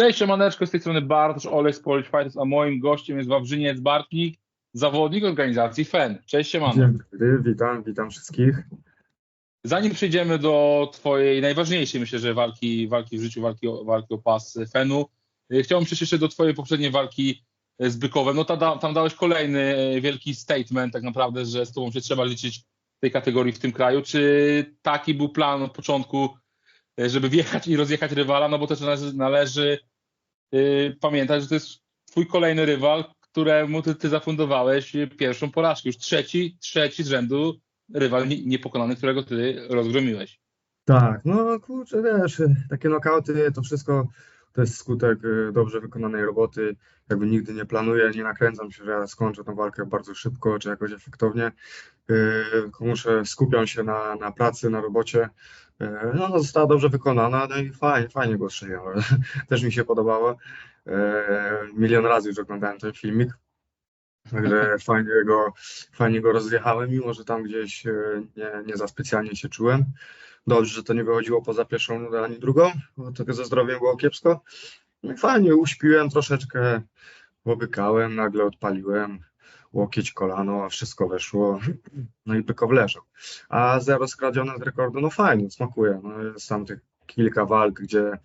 Cześć, siemaneczko, z tej strony Bartosz Olek z Polish Fighters, a moim gościem jest Wawrzyniec Bartnik, zawodnik organizacji FEN. Cześć, siemano. Dzień dobry, witam, witam wszystkich. Zanim przejdziemy do twojej najważniejszej, myślę, że walki, walki w życiu, walki o, walki o pas FEN-u, y, chciałbym przejść jeszcze do twojej poprzedniej walki z Bykowem. No tam, tam dałeś kolejny y, wielki statement tak naprawdę, że z tobą się trzeba liczyć w tej kategorii w tym kraju. Czy taki był plan od początku, y, żeby wjechać i rozjechać rywala? No bo też należy, należy pamiętać, że to jest twój kolejny rywal, któremu ty, ty zafundowałeś pierwszą porażkę. Już trzeci, trzeci z rzędu rywal nie- niepokonany, którego ty rozgromiłeś. Tak, no kurczę, wiesz, takie nokauty to wszystko to jest skutek e, dobrze wykonanej roboty. Jakby nigdy nie planuję, nie nakręcam się, że ja skończę tą walkę bardzo szybko czy jakoś efektownie. Tylko muszę, skupiam się na, na pracy, na robocie. E, No, została dobrze wykonana, no i fajnie, fajnie go. Też mi się podobało. Milion razy już oglądałem ten filmik. Także fajnie go, fajnie go rozjechałem, mimo że tam gdzieś e, nie, nie za specjalnie się czułem. Dobrze, że to nie wychodziło poza pierwszą rundę ani drugą, bo tylko ze zdrowiem było kiepsko. No fajnie, uśpiłem troszeczkę, łobykałem, nagle odpaliłem, łokieć, kolano, a wszystko weszło. No i bykow leżał. A zero skradzione z rekordu, no fajnie, smakuje. No jest tam tych kilka walk, gdzie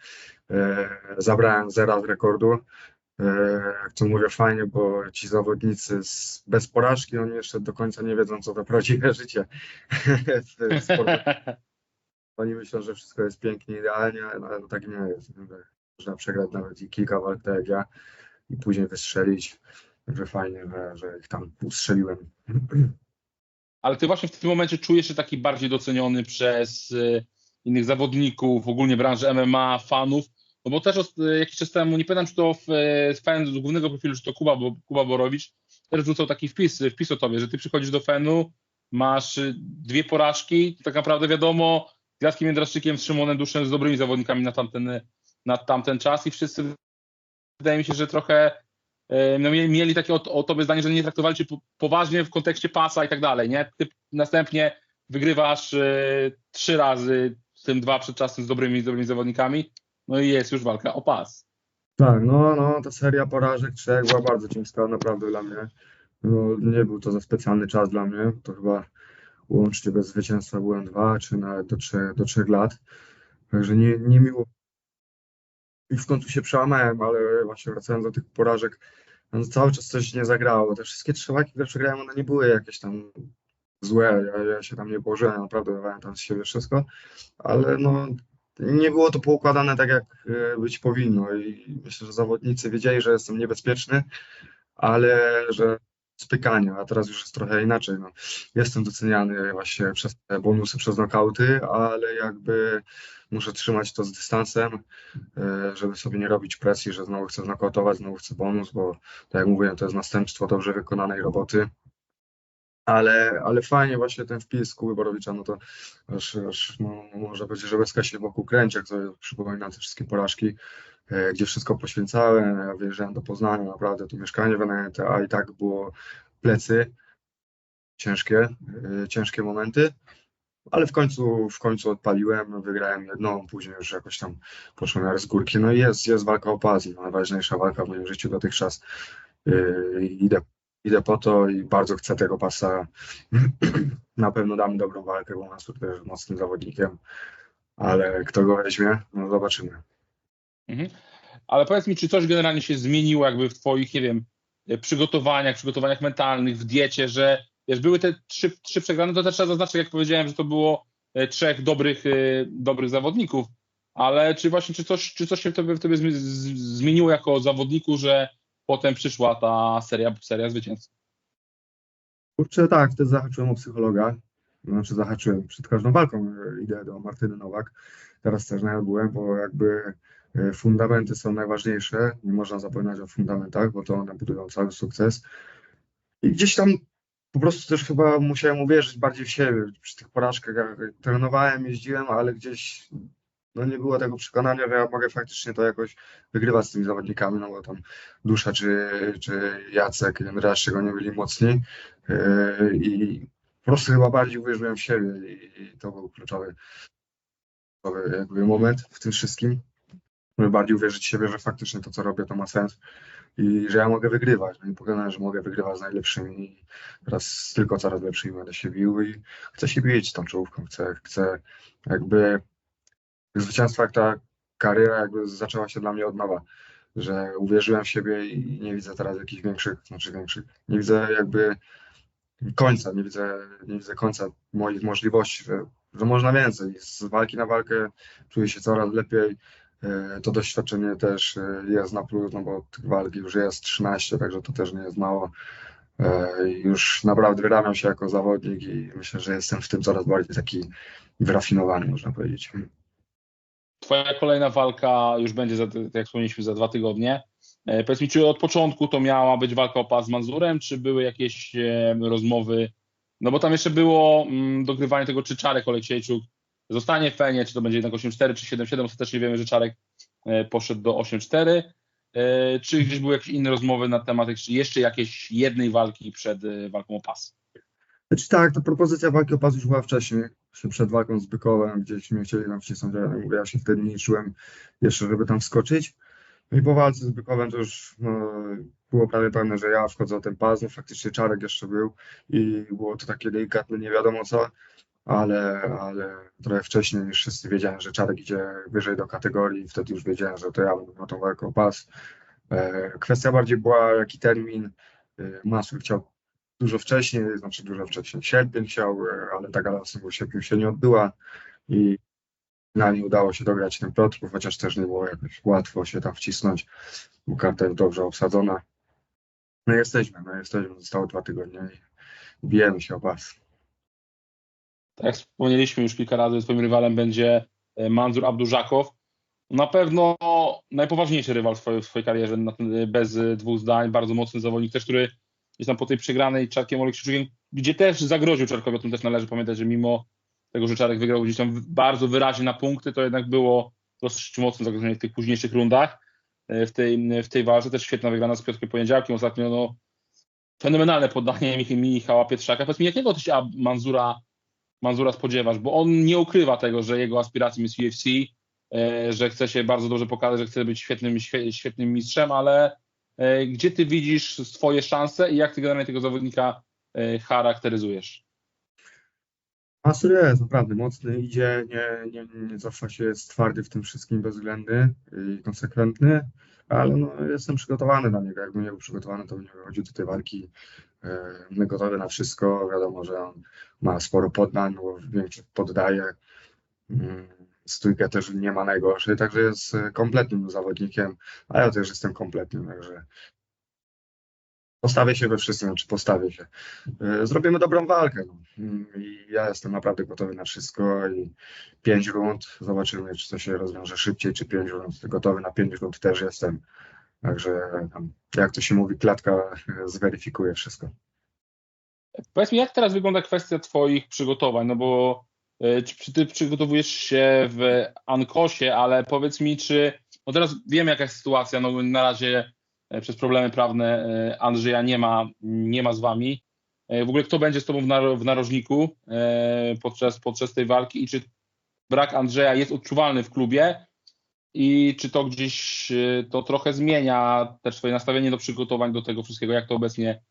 e, zabrałem zera z rekordu. E, jak to mówię, fajnie, bo ci zawodnicy z, bez porażki, oni jeszcze do końca nie wiedzą, co to prawdziwe życie. Oni myślą, że wszystko jest pięknie, idealnie, no, ale to tak nie jest. Można przegrać nawet i kilka walk, tak jak ja, i później wystrzelić. Także fajnie, że, że ich tam ustrzeliłem. Ale ty właśnie w tym momencie czujesz się taki bardziej doceniony przez y, innych zawodników, ogólnie branży MMA, fanów, no bo też y, jakiś czas temu, nie pamiętam czy to w, y, fan z głównego profilu, czy to Kuba, Bo- Kuba Borowicz, też wrzucał taki wpis, wpis o tobie, że ty przychodzisz do Fenu, masz y, dwie porażki, tak naprawdę wiadomo, z Jackiem Jędraszczykiem, z Szymonem Duszem, z dobrymi zawodnikami na tamten, na tamten czas i wszyscy wydaje mi się, że trochę e, no, mieli, takie o, o tobie zdanie, że nie traktowali cię po, poważnie w kontekście pasa i tak dalej, nie? Ty następnie wygrywasz e, trzy razy, tym dwa przed czasem z dobrymi, z dobrymi zawodnikami, no i jest już walka o pas. Tak, no, no, ta seria porażek trzech była bardzo ciężka, naprawdę dla mnie. No, nie był to za specjalny czas dla mnie. To chyba łącznie bez zwycięstwa byłem dwa, czy nawet do trzech, do trzech lat. Także nie, nie miło. I w końcu się przełamałem, ale właśnie wracając do tych porażek, no, cały czas coś nie zagrało. Te wszystkie trzy walki, które przegrałem, one nie były jakieś tam złe. Ja, ja się tam nie położyłem, naprawdę dawałem tam z siebie wszystko, ale no, nie było to poukładane tak, jak e, być powinno. I myślę, że zawodnicy wiedzieli, że jestem niebezpieczny, ale że spykania, a teraz już jest trochę inaczej. No. Jestem doceniany właśnie przez te bonusy, przez nokauty, ale jakby muszę trzymać to z dystansem, e, żeby sobie nie robić presji, że znowu chcę znokautować, znowu chcę bonus, bo tak jak mówiłem, to jest następstwo dobrze wykonanej roboty. Ale, ale fajnie właśnie ten wpis Kuby no to aż, aż no, można powiedzieć, że łezka się wokół kręci, jak te wszystkie porażki, e, gdzie wszystko poświęcałem, ja wyjeżdżałem do Poznania, naprawdę tu mieszkanie wynajęte, a i tak było plecy, ciężkie, e, ciężkie momenty, ale w końcu, w końcu odpaliłem, wygrałem jedną, później już jakoś tam poszło miarę z górki, no i jest, jest walka o pas, i najważniejsza walka w moim życiu dotychczas, E, idę, idę po to i bardzo chcę tego pasa, na pewno damy dobrą walkę, bo Mansur też jest mocnym zawodnikiem, ale kto go weźmie, no zobaczymy. Mhm. Ale powiedz mi, czy coś generalnie się zmieniło jakby w twoich, nie wiem, przygotowaniach, przygotowaniach mentalnych, w diecie, że wiesz, były te trzy, trzy przegrane, to też trzeba zaznaczyć, jak powiedziałem, że to było e, trzech dobrych, e, dobrych zawodników, ale czy właśnie, czy coś, czy coś się w tobie, w tobie zmieniło jako zawodniku, że potem przyszła ta seria, seria zwycięstw? Kurczę, tak, wtedy zahaczyłem o psychologa. Znaczy zahaczyłem przed każdą walką, e, idę do Martyny Nowak. Teraz też nawet byłem, bo jakby e, fundamenty są najważniejsze. Nie można zapominać o fundamentach, bo to one budują cały sukces. I gdzieś tam po prostu też chyba musiałem uwierzyć bardziej w siebie. Przy tych porażkach trenowałem, jeździłem, ale gdzieś no nie było tego przekonania, że ja mogę faktycznie to jakoś wygrywać z tymi zawodnikami, no bo tam Dusza czy, czy Jacek, Jędraszczyk, oni byli mocni. Yy, I po prostu chyba bardziej uwierzyłem w siebie i, to był kluczowy, jakby moment w tym wszystkim. żeby bardziej uwierzyć w siebie, że faktycznie to, co robię, to ma sens i że ja mogę wygrywać. No i że mogę wygrywać z najlepszymi i teraz tylko coraz lepszymi będę się bił i chcę się bić tą czołówką, chcę, chcę jakby zwycięstwa, jak ta kariera jakby zaczęła się dla mnie od nowa, że uwierzyłem w siebie i nie widzę teraz jakichś większych, znaczy większych, nie widzę jakby końca, nie widzę, nie widzę końca moich możliwości, że, że można więcej. Z walki na walkę czuję się coraz lepiej. E, to doświadczenie też e, jest na plus, no bo tych walk już jest 13, także to też nie jest mało. E, już naprawdę wyrabiam się jako zawodnik i myślę, że jestem w tym coraz bardziej taki wyrafinowany, można powiedzieć. Twoja kolejna walka już będzie, za, tak jak wspomnieliśmy, za dwa tygodnie. E, powiedz mi, czy od początku to miała być walka o pas z Manzurem, czy były jakieś e, rozmowy? No bo tam jeszcze było mm, dogrywanie tego, czy Czarek Oleksiejczuk zostanie w Fenie, czy to będzie jednak 8-4, czy 7-7. Ostatecznie wiemy, że Czarek e, poszedł do 8-4. Czy gdzieś były jakieś inne rozmowy na temat jeszcze jakiejś jednej walki przed walką o pas? Znaczy tak, ta propozycja walki o pas już była wcześniej, przed walką z Bykowem, gdzieś mnie chcieli nam wcisnąć, ale ja się wtedy nie czułem jeszcze, żeby tam wskoczyć. No i po walce z Bykowem to już no, było prawie pewne, że ja wchodzę o ten pas, no faktycznie Czarek jeszcze był i było to takie delikatne, nie wiadomo co, ale, ale trochę wcześniej już wszyscy wiedziałem, że Czarek idzie wyżej do kategorii wtedy już wiedziałem, że to ja będę miał tą walkę o pas. E, kwestia bardziej była jaki termin. E, Masur chciał dużo wcześniej, znaczy dużo wcześniej, sierpień chciał, e, ale ta gala w sierpniu się nie odbyła i na nie udało się dograć ten Piotrków, chociaż też nie było jakoś łatwo się tam wcisnąć, bo karta jest dobrze obsadzona. No jesteśmy, no jesteśmy, zostało dwa tygodnie i bijemy się o was. Tak jak wspomnieliśmy już kilka razy, swoim rywalem będzie e, Manzur Abdużakow. Na pewno najpoważniejszy rywal w swojej, w swojej karierze, bez dwóch zdań, bardzo mocny zawodnik, też który jest tam po tej przegranej Czarkiem Oleksiuczykiem, gdzie też zagroził Czarkowi, o tym też należy pamiętać, że mimo tego, że Czarek wygrał gdzieś tam bardzo wyraźnie na punkty, to jednak było dosyć mocne zagrożenie w tych późniejszych rundach e, w tej, w tej walce. Też świetna wygrana z Piotrkiem Poniedziałkiem. Ostatnio no, fenomenalne poddanie Michała Pietrzaka. Powiedz mi, jakiego ty się Manzura, Manzura spodziewasz? Bo on nie ukrywa tego, że jego aspiracją jest UFC, e, że chce się bardzo dobrze pokazać, że chce być świetnym, świetnym mistrzem, ale gdzie ty widzisz swoje szanse i jak ty generalnie tego zawodnika charakteryzujesz? Masur jest naprawdę mocny, idzie, nie, nie, nie cofa się, jest twardy w tym wszystkim, bezwzględny i konsekwentny, ale no, jestem przygotowany na niego. Jakbym nie był przygotowany, to bym nie wychodził do tej walki. My gotowy na wszystko. Wiadomo, że on ma sporo poddań, bo większość poddaje. Mm, stójkę też nie ma najgorszej, także jest kompletnym zawodnikiem, a ja też jestem kompletnym, także Postawię się we wszystkim, znaczy postawię się. E, zrobimy dobrą walkę. No. I ja jestem naprawdę gotowy na wszystko i pięć rund. Zobaczymy, czy to się rozwiąże szybciej, czy pięć rund. Gotowy na pięć rund też jestem. Także jak to się mówi, klatka zweryfikuje wszystko. Powiedz mi, jak teraz wygląda kwestia Twoich przygotowań? No bo e, czy ty przygotowujesz się w Ankosie, ale powiedz mi, czy. No teraz wiem, jaka jest sytuacja. No na razie E, przez problemy prawne e, Andrzeja nie ma, nie ma z wami. E, w ogóle kto będzie z tobą w, narożniku podczas, podczas tej walki i czy brak Andrzeja jest odczuwalny w klubie i czy to gdzieś to trochę zmienia też swoje nastawienie do przygotowań do tego wszystkiego, jak to obecnie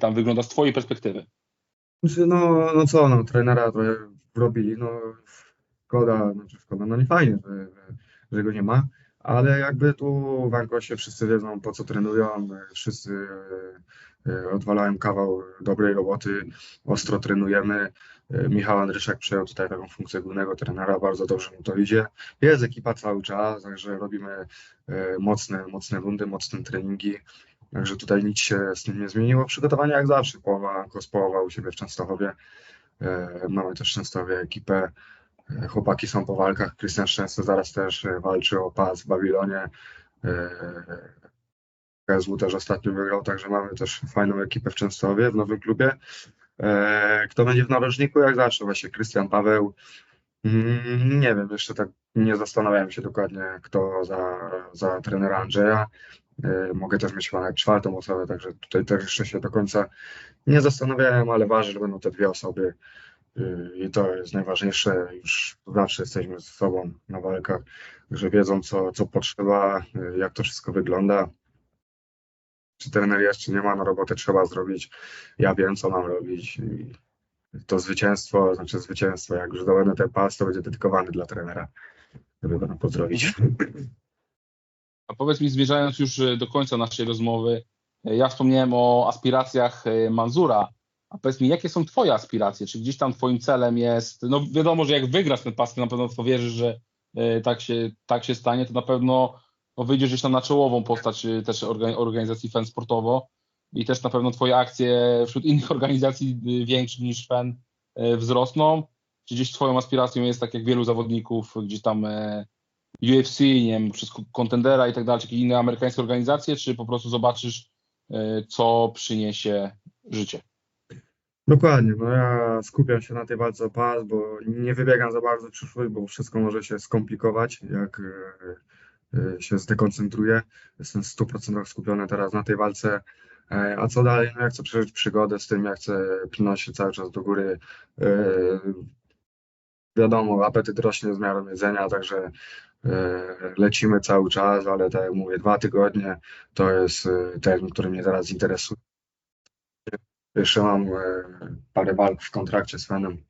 tam wygląda z twojej perspektywy? Znaczy, no, no co, no trenera trochę robili, no szkoda, znaczy szkoda, no nie fajnie, że, że, że go nie ma ale jakby tu w Ankosie wszyscy wiedzą po co trenują, wszyscy e, odwalają kawał dobrej roboty, ostro trenujemy. E, Michał Andryszak przejął tutaj taką funkcję głównego trenera, bardzo dobrze mu to idzie. Jest ekipa cały czas, także robimy e, mocne, mocne rundy, mocne treningi. Także tutaj nic się z tym nie zmieniło. Przygotowanie jak zawsze, połowa Ankos, połowa u siebie w Częstochowie. Mamy też w Częstochowie ekipę Chłopaki są po walkach. Krystian Szczęsny zaraz też e, walczy o pas w Babilonie. KSW też ostatnio wygrał, także mamy też fajną ekipę w Częstochowie, w nowym klubie. E, kto będzie w narożniku? Jak zawsze właśnie Krystian Paweł. Mm, nie wiem, jeszcze tak nie zastanawiałem się dokładnie, kto za, za trenera Andrzeja. E, mogę też mieć chyba czwartą osobę, także tutaj też jeszcze się do końca nie zastanawiałem, ale ważne, że będą te dwie osoby y, i to jest najważniejsze. Już zawsze jesteśmy ze sobą na walkach, że wiedzą, co, co potrzeba, y, jak to wszystko wygląda. Czy trener jest, czy nie ma, no robotę trzeba zrobić. Ja wiem, co mam robić. I to zwycięstwo, znaczy zwycięstwo, jak już zdobędę ten pas, to będzie dedykowany dla trenera, żeby go pozdrowić. A powiedz mi, zmierzając już e, do końca naszej rozmowy, e, ja wspomniałem o aspiracjach e, Manzura, a powiedz mi, jakie są Twoje aspiracje? Czy gdzieś tam Twoim celem jest, no wiadomo, że jak wygrasz ten pas, to na pewno w to wierzysz, że tak się, tak się stanie, to na pewno no, wyjdziesz gdzieś tam na czołową postać też organizacji FEN sportowo i też na pewno Twoje akcje wśród innych organizacji większych niż FEN wzrosną. Czy gdzieś Twoją aspiracją jest, tak jak wielu zawodników, gdzieś tam UFC, nie wiem, przez Contendera i tak dalej, czy jakieś inne amerykańskie organizacje, czy po prostu zobaczysz, e, co przyniesie życie? Dokładnie, no ja skupiam się na tej walce o pas, bo nie wybiegam za bardzo w przyszłość, bo wszystko może się skomplikować, jak e, e, się zdekoncentruję. Jestem w 100% skupiony teraz na tej walce. A co dalej? No ja chcę przeżyć przygodę z tym, ja chcę pinąć się cały czas do góry. Wiadomo, apetyt rośnie z miarą jedzenia, także lecimy cały czas, ale tak jak mówię, dwa tygodnie to jest e, termin, który mnie teraz interesuje. Jeszcze mam e, parę walk w kontrakcie z Fenem.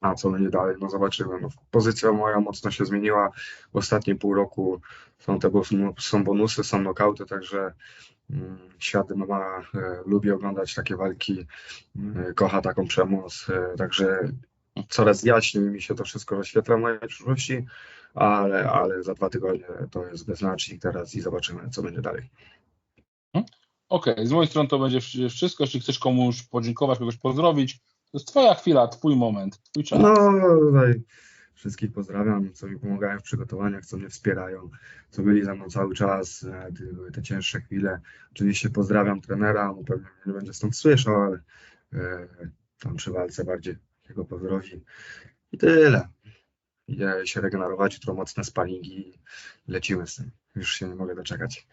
A co będzie dalej? No zobaczymy. No, pozycja moja mocno się zmieniła. W ostatnim pół roku są te są bonusy, są nokauty, także mm, świat MMA lubi oglądać takie walki, kocha taką przemoc, także coraz jaśniej mi się to wszystko rozświetla w mojej przyszłości ale, ale za dwa tygodnie to jest beznacznik teraz i zobaczymy, co będzie dalej. Hmm? Okej, okay. z mojej strony to będzie wszystko. Jeśli chcesz komuś podziękować, kogoś pozdrowić, to jest Twoja chwila, Twój moment, Twój czas. No, tutaj wszystkich pozdrawiam, co mi pomagają w przygotowaniach, co mnie wspierają, co byli ze mną cały czas, e, te, te cięższe chwile. Oczywiście pozdrawiam trenera, on pewnie nie będzie stąd słyszał, ale e, tam przy walce bardziej jego pozdrowi. I tyle idę się regenerować, jutro mocne spalingi i lecimy z tym. Już się nie mogę doczekać.